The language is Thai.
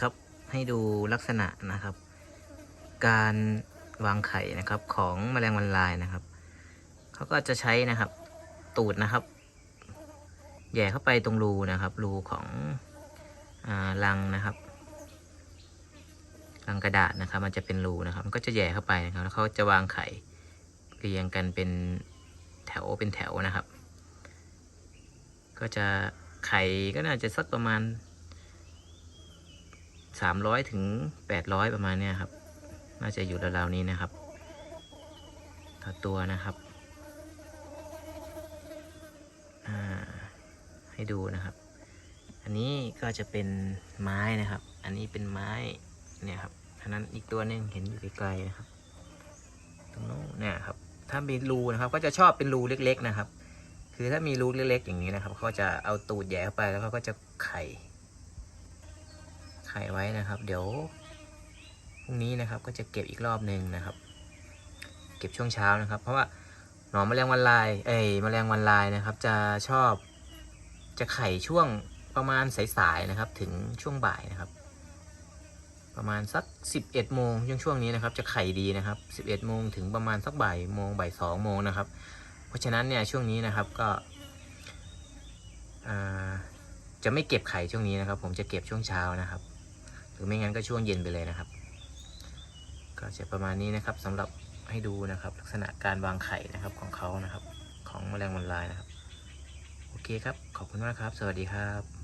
ครับให้ดูลักษณะนะครับ การวางไข่นะครับของแมลงวันลายนะครับเขาก็จะใช้นะครับตูดนะครับแย่เข้าไปตรงรูนะครับ รูของอรังนะครับรังกระดาษนะครับ มันจะเป็นรูนะครับ มันก็จะแย่เข้าไปนะครับ แล้วเขาจะวางไข่เรียงกันเป็นแถวเป็นแถวนะครับ ก็จะไข่ก็น่าจะสักประมาณ สามร้อยถึงแปดร้อยประมาณเนี้ยครับ น่าจะอยู่ราวๆนี้นะครับต่อตัวนะครับ ให้ดูนะครับ อันนี้ก็จะเป็นไม้นะครับ อันนี้เป็นไม้เนี่ยครับอันนั้นอีกตัวหนึงเห็นอยู่ไกลๆนะครับ ตรงโน้นเนี่ยครับ ถ้ามีรูนะครับ ก็จะชอบเป็นรูเล็ก ๆ นะครับ คือถ้ามีรูเล็กๆอย่างนี้นะครับเขาจะเอาตูดแย่เข้าไปแล้วเขาก็จะไข่ ไข่ไว้นะครับ เดี๋ยวพรุ่งนี้นะครับก็จะเก็บอีกรอบหนึ่งนะครับ เก็บช่วงเช้านะครับ เพราะว่าหนอนแมลงวันลาย เอ้ยแมลงวันลายนะครับ จะชอบจะไข่ช่วงประมาณสายๆนะครับ ถึงช่วงบ่ายนะครับ ประมาณสัก 11โมงช่วงช่วงนี้นะครับ จะไข่ดีนะครับ 11โมงถึงประมาณสักบ่ายโมงบ่ายสองโมงนะครับ เพราะฉะนั้นเนี่ยช่วงนี้นะครับก็จะไม่เก็บไข่ช่วงนี้นะครับ ผมจะเก็บช่วงเช้านะครับ รือไม่งั้นก็ช่วงเย็นไปเลยนะครับ ก็จะประมาณนี้นะครับสำหรับให้ดูนะครับ ลักษณะการวางไข่นะครับของเขานะครับ ของแมลงวันลายนะครับ โอเคครับ ขอบคุณมากครับ สวัสดีครับ